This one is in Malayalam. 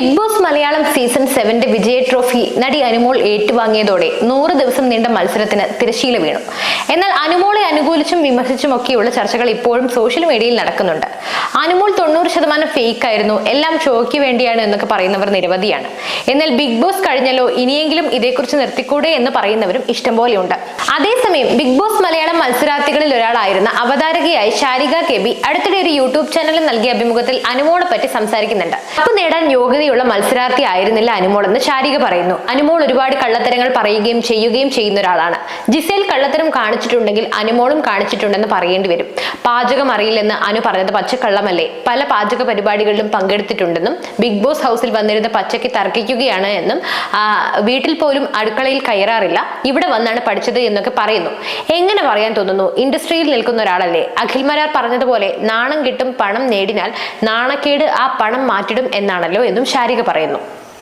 ബിഗ് ബോസ് മലയാളം സീസൺ സെവന്റെ വിജയ ട്രോഫി നടി അനുമോൾ ഏറ്റുവാങ്ങിയതോടെ നൂറ് ദിവസം നീണ്ട മത്സരത്തിന് തിരശീല വീണു. എന്നാൽ അനുമോളെ അനുകൂലിച്ചും വിമർശിച്ചും ഒക്കെയുള്ള ചർച്ചകൾ ഇപ്പോഴും സോഷ്യൽ മീഡിയയിൽ നടക്കുന്നുണ്ട്. അനുമോൾ തൊണ്ണൂറ് ശതമാനം ഫേക്ക് ആയിരുന്നു. എല്ലാം ഷോയ്ക്ക് വേണ്ടിയാണ് എന്നൊക്കെ പറയുന്നവർ നിരവധിയാണ്. എന്നാൽ ബിഗ് ബോസ് കഴിഞ്ഞല്ലോ ഇനിയെങ്കിലും ഇതേക്കുറിച്ച് നിർത്തിക്കൂടെ എന്ന് പറയുന്നവരും ഇഷ്ടംപോലെയുണ്ട് അതേസമയം ബിഗ് ബോസ് മലയാളം മത്സരാർത്ഥികളിൽ ഒരാളായിരുന്ന അവതാരകയായി ശാരിക കെബി അടുത്തിടെ ഒരു യൂട്യൂബ് ചാനലിൽ നൽകിയ അഭിമുഖത്തിൽ അനുമോളെ പറ്റി സംസാരിക്കുന്നുണ്ട്. കപ്പ് നേടാൻ യോഗ്യതയുള്ള മത്സരാർത്ഥി ആയിരുന്നില്ല അനുമോൾ എന്ന് ശാരിക പറയുന്നു. അനുമോൾ ഒരുപാട് കള്ളത്തരങ്ങൾ പറയുകയും ചെയ്യുകയും ചെയ്യുന്ന ഒരാളാണ്. ജിസേൽ കള്ളത്തരം കാണിച്ചിട്ടുണ്ടെങ്കിൽ അനുമോളും കാണിച്ചിട്ടുണ്ടെന്ന് പറയേണ്ടി വരും. പാചകം അറിയില്ലെന്ന് അനു പറഞ്ഞത് പച്ചക്കള്ളമല്ലേ? പല പാചക പരിപാടികളിലും പങ്കെടുത്തിട്ടുണ്ടെന്നും ബിഗ് ബോസ് ഹൗസിൽ വന്നിരുന്ന പച്ചയ്ക്ക് തർക്കിക്കുകയാണ് എന്നും വീട്ടിൽ പോലും അടുക്കളയിൽ കയറാറില്ല. ഇവിടെ വന്നാണ് പഠിച്ചത് എന്നൊക്കെ പറയുന്നു. എങ്ങനെ പറയാൻ തോന്നുന്നു? ഇൻഡസ്ട്രിയിൽ നിൽക്കുന്ന ഒരാളല്ലേ? അഖിൽ മരാർ പറഞ്ഞതുപോലെ നാണം കിട്ടും പണം നേടിനാൽ നാണക്കേട് ആ പണം മാറ്റിടും എന്നാണല്ലോ എന്നും ശാരിക പറയുന്നു.